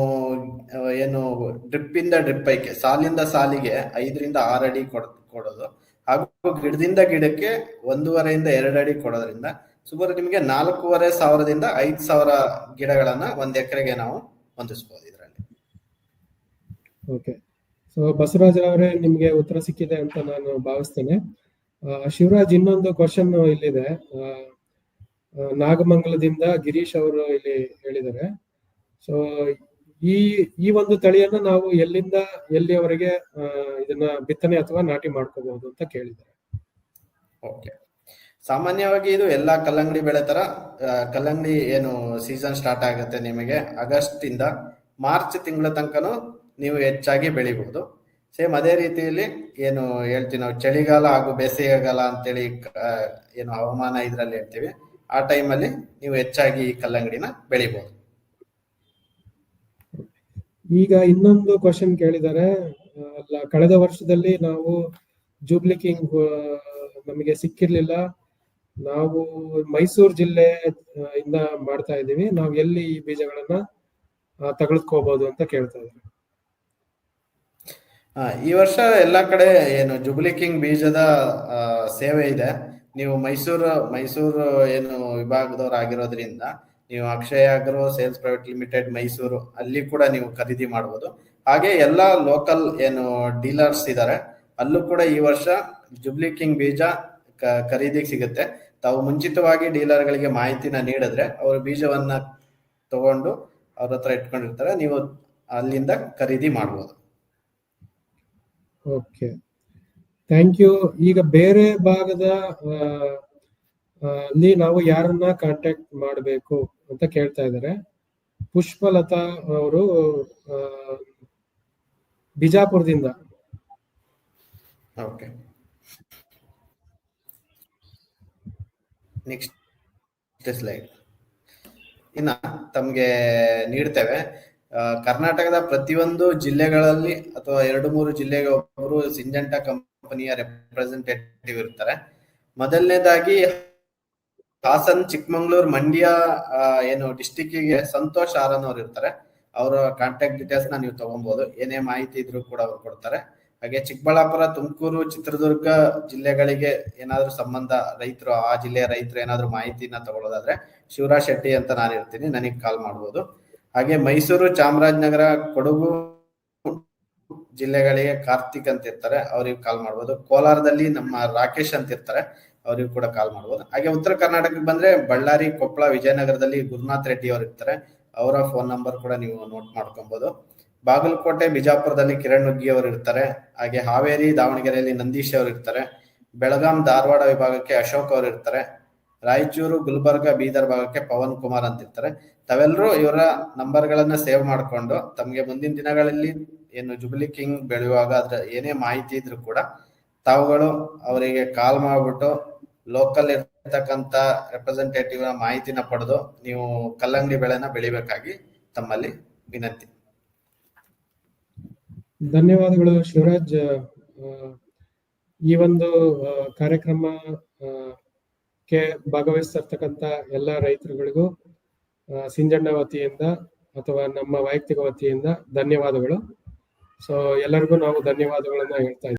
ಏನು ಡ್ರಿಪ್ ಇಂದ ಡ್ರಿಪ್ ಐಕೆ ಸಾಲಿಂದ ಸಾಲಿಗೆ ಐದರಿಂದ ಆರು ಅಡಿ ಕೊಡ್, ಕೊಡೋದು. ಹಾಗೂ ಗಿಡದಿಂದ ಗಿಡಕ್ಕೆ ಒಂದೂವರೆಯಿಂದ ಎರಡು ಅಡಿ ಕೊಡೋದ್ರಿಂದ ಸುಮಾರು ನಿಮಗೆ ನಾಲ್ಕೂವರೆ ಸಾವಿರದಿಂದ ಐದು ಸಾವಿರ ಗಿಡಗಳನ್ನ ಒಂದ್ ಎಕರೆಗೆ ನಾವು ಹೊಂದಿಸಬಹುದು ಇದರಲ್ಲಿ. ಓಕೆ. ಸೊ ಬಸವರಾಜ್ ಅವರೇ ನಿಮ್ಗೆ ಉತ್ತರ ಸಿಕ್ಕಿದೆ ಅಂತ ನಾನು ಭಾವಿಸ್ತೇನೆ. ಶಿವರಾಜ್ ಇನ್ನೊಂದು ಕ್ವಶನ್ ಇಲ್ಲಿದೆ. ನಾಗಮಂಗಲದಿಂದ ಗಿರೀಶ್ ಅವರು ಇಲ್ಲಿ ಹೇಳಿದ್ದಾರೆ. ಸೊ ಈ ಈ ಒಂದು ತಳಿಯನ್ನ ನಾವು ಎಲ್ಲಿಂದ, ಎಲ್ಲಿಯವರೆಗೆ ಇದನ್ನ ಬಿತ್ತನೆ ಅಥವಾ ನಾಟಿ ಮಾಡ್ಕೋಬಹುದು ಅಂತ ಕೇಳಿದ್ದಾರೆ. ಓಕೆ. ಸಾಮಾನ್ಯವಾಗಿ ಇದು ಎಲ್ಲಾ ಕಲ್ಲಂಗಡಿ ಬೆಳೆ ತರ ಕಲ್ಲಂಗಡಿ ಏನು ಸೀಸನ್ ಸ್ಟಾರ್ಟ್ ಆಗುತ್ತೆ ನಿಮಗೆ ಆಗಸ್ಟ್ ಇಂದ ಮಾರ್ಚ್ ತಿಂಗಳ ತನಕನೂ ನೀವು ಹೆಚ್ಚಾಗಿ ಬೆಳಿಬಹುದು ಸೇಮ್ ಅದೇ ರೀತಿಯಲ್ಲಿ ಏನು ಹೇಳ್ತೀವಿ ನಾವು ಚಳಿಗಾಲ ಹಾಗೂ ಬೇಸಿಗೆಗಾಲ ಅಂತೇಳಿ ಏನು ಹವಾಮಾನ ಇದರಲ್ಲಿ ಹೇಳ್ತೀವಿ. ಆ ಟೈಮಲ್ಲಿ ನೀವು ಹೆಚ್ಚಾಗಿ ಈ ಕಲ್ಲಂಗಡಿನ ಬೆಳಿಬಹುದು ಈಗ ಇನ್ನೊಂದು ಕ್ವಶನ್ ಕೇಳಿದ್ದಾರೆ ಕಳೆದ ವರ್ಷದಲ್ಲಿ ನಾವು ಜೂಬ್ಲಿ ಕಿಂಗ್ ನಮಗೆ ಸಿಕ್ಕಿರ್ಲಿಲ್ಲ. ನಾವು ಮೈಸೂರು ಜಿಲ್ಲೆ ಇಂದ ಮಾಡ್ತಾ ಇದ್ದೀವಿ. ನಾವು ಎಲ್ಲಿ ಈ ಬೀಜಗಳನ್ನ ತಗೊಳ್ಕೋಬಹುದು ಅಂತ ಕೇಳ್ತಾ ಇದ್ದಾರೆ. ಈ ವರ್ಷ ಎಲ್ಲಾ ಕಡೆ ಏನು ಜುಬ್ಲಿ ಕಿಂಗ್ ಬೀಜದ ಸೇವೆ ಇದೆ. ನೀವು ಮೈಸೂರು ಮೈಸೂರು ಏನು ವಿಭಾಗದವ್ರು ಆಗಿರೋದ್ರಿಂದ ನೀವು Akshaya agro sales private limited Mysuru ಅಲ್ಲಿ ಕೂಡ ನೀವು ಖರೀದಿ ಮಾಡಬಹುದು ಹಾಗೆ ಎಲ್ಲ ಲೋಕಲ್ ಏನು ಡೀಲರ್ಸ್ ಇದ್ದಾರೆ ಅಲ್ಲೂ ಕೂಡ ಈ ವರ್ಷ ಜುಬ್ಲಿ ಕಿಂಗ್ ಬೀಜ ಖರೀದಿಗೆ ಸಿಗುತ್ತೆ. ತಾವು ಮುಂಚಿತವಾಗಿ ಡೀಲರ್ಗಳಿಗೆ ಮಾಹಿತಿನ ನೀಡಿದ್ರೆ ಅವರು ಬೀಜವನ್ನ ತಗೊಂಡು ಅವ್ರ ಹತ್ರ ಇಟ್ಕೊಂಡಿರ್ತಾರೆ, ನೀವು ಅಲ್ಲಿಂದ ಖರೀದಿ ಮಾಡಬಹುದು ಓಕೆ ಥ್ಯಾಂಕ್ ಯು ಈಗ ಬೇರೆ ಭಾಗದ ಅಲ್ಲಿ ನಾವು ಯಾರನ್ನ ಕಾಂಟ್ಯಾಕ್ಟ್ ಮಾಡಬೇಕು ಅಂತ ಕೇಳ್ತಾ ಇದ್ದಾರೆ. ಪುಷ್ಪಲತಾ ಅವರು ಬಿಜಾಪುರದಿಂದ. ಓಕೆ ನೆಕ್ಸ್ಟ್ ಸ್ಲೈಡ್ ಇನ್ನ ತಮ್ಗೆ ನೀಡ್ತೇವೆ. ಕರ್ನಾಟಕದ ಪ್ರತಿಯೊಂದು ಜಿಲ್ಲೆಗಳಲ್ಲಿ ಅಥವಾ ಎರಡು ಮೂರು ಜಿಲ್ಲೆಗೆ ಒಬ್ಬರು ಸಿಂಜೆಂಟಾ ಕಂಪನಿಯ ರೆಪ್ರೆಸೆಂಟೇಟಿವ್ ಇರ್ತಾರೆ. ಮೊದಲನೇದಾಗಿ ಹಾಸನ್, ಚಿಕ್ಕಮಂಗ್ಳೂರು, ಮಂಡ್ಯ ಏನು ಡಿಸ್ಟಿಕ್ಕಿಗೆ ಸಂತೋಷ್ ಆರನ್ ಅವ್ರು ಇರ್ತಾರೆ. ಅವರ ಕಾಂಟ್ಯಾಕ್ಟ್ ಡೀಟೇಲ್ಸ್ನ ನೀವು ತಗೊಬಹುದು ಏನೇ ಮಾಹಿತಿ ಇದ್ರೂ ಕೂಡ ಅವ್ರು ಕೊಡ್ತಾರೆ. ಹಾಗೆ ಚಿಕ್ಕಬಳ್ಳಾಪುರ, ತುಮಕೂರು, ಚಿತ್ರದುರ್ಗ ಜಿಲ್ಲೆಗಳಿಗೆ ಏನಾದರೂ ಸಂಬಂಧ ರೈತರು, ಆ ಜಿಲ್ಲೆಯ ರೈತರು ಏನಾದರೂ ಮಾಹಿತಿನ ತಗೊಳ್ಳೋದಾದ್ರೆ ಶಿವರಾಜ್ ಶೆಟ್ಟಿ ಅಂತ ನಾನು ಇರ್ತೀನಿ. ನನಗೆ ಕಾಲ್ ಮಾಡ್ಬೋದು. ಹಾಗೆ ಮೈಸೂರು ಚಾಮರಾಜನಗರ, ಕೊಡಗು ಜಿಲ್ಲೆಗಳಿಗೆ ಕಾರ್ತಿಕ್ ಅಂತ ಇರ್ತಾರೆ. ಅವ್ರಿಗೆ ಕಾಲ್ ಮಾಡ್ಬೋದು. ಕೋಲಾರದಲ್ಲಿ ನಮ್ಮ ರಾಕೇಶ್ ಅಂತ ಇರ್ತಾರೆ. ಅವ್ರಿಗೂ ಕೂಡ ಕಾಲ್ ಮಾಡ್ಬೋದು. ಹಾಗೆ ಉತ್ತರ ಕರ್ನಾಟಕಕ್ಕೆ ಬಂದ್ರೆ ಬಳ್ಳಾರಿ, ಕೊಪ್ಪಳ, ವಿಜಯನಗರದಲ್ಲಿ ಗುರುನಾಥ್ ರೆಡ್ಡಿ ಅವರು ಇರ್ತಾರೆ. ಅವರ ಫೋನ್ ನಂಬರ್ ಕೂಡ ನೀವು ನೋಟ್ ಮಾಡ್ಕೊಬಹುದು ಬಾಗಲಕೋಟೆ, ಬಿಜಾಪುರದಲ್ಲಿ ಕಿರಣ್ ನುಗ್ಗಿ ಅವರು ಇರ್ತಾರೆ. ಹಾಗೆ ಹಾವೇರಿ, ದಾವಣಗೆರೆಯಲ್ಲಿ ನಂದೀಶ್ ಅವರು ಇರ್ತಾರೆ. ಬೆಳಗಾಂ, ಧಾರವಾಡ ವಿಭಾಗಕ್ಕೆ ಅಶೋಕ್ ಅವರು ಇರ್ತಾರೆ. ರಾಯಚೂರು, ಗುಲ್ಬರ್ಗ, ಬೀದರ್ ಭಾಗಕ್ಕೆ ಪವನ್ ಕುಮಾರ್ ಅಂತ ಇರ್ತಾರೆ. ತಾವೆಲ್ಲರೂ ಇವರ ನಂಬರ್ ಗಳನ್ನ ಸೇವ್ ಮಾಡಿಕೊಂಡು ತಮಗೆ ಮುಂದಿನ ದಿನಗಳಲ್ಲಿ ಏನು ಜುಬಿಲಿ ಕಿಂಗ್ ಬೆಳೆಯುವಾಗ ಅದ್ರ ಏನೇ ಮಾಹಿತಿ ಇದ್ರು ಕೂಡ ತಾವುಗಳು ಅವರಿಗೆ ಕಾಲ್ ಮಾಡ್ಬಿಟ್ಟು ಲೋಕಲ್ ಇರ್ತಕ್ಕಂತ ರೆಪ್ರೆಸೆಂಟೇಟಿವ್ ಮಾಹಿತಿನ ಪಡೆದು ನೀವು ಕಲ್ಲಂಗಡಿ ಬೆಳೆನ ಬೆಳಿಬೇಕಾಗಿ ತಮ್ಮಲ್ಲಿ ವಿನಂತಿ. ಧನ್ಯವಾದಗಳು ಶಿವರಾಜ್. ಈ ಒಂದು ಕಾರ್ಯಕ್ರಮ ಕ್ಕೆ ಎಲ್ಲ ರೈತರುಗಳಿಗೂ ಸಿಂಜಣ್ಣ ವತಿಯಿಂದ ಅಥವಾ ನಮ್ಮ ವೈಯಕ್ತಿಕ ವತಿಯಿಂದ ಧನ್ಯವಾದಗಳು. ಸೊ ಎಲ್ಲರಿಗೂ ನಾವು ಧನ್ಯವಾದಗಳನ್ನ ಹೇಳ್ತಾ ಇದ್ದೀವಿ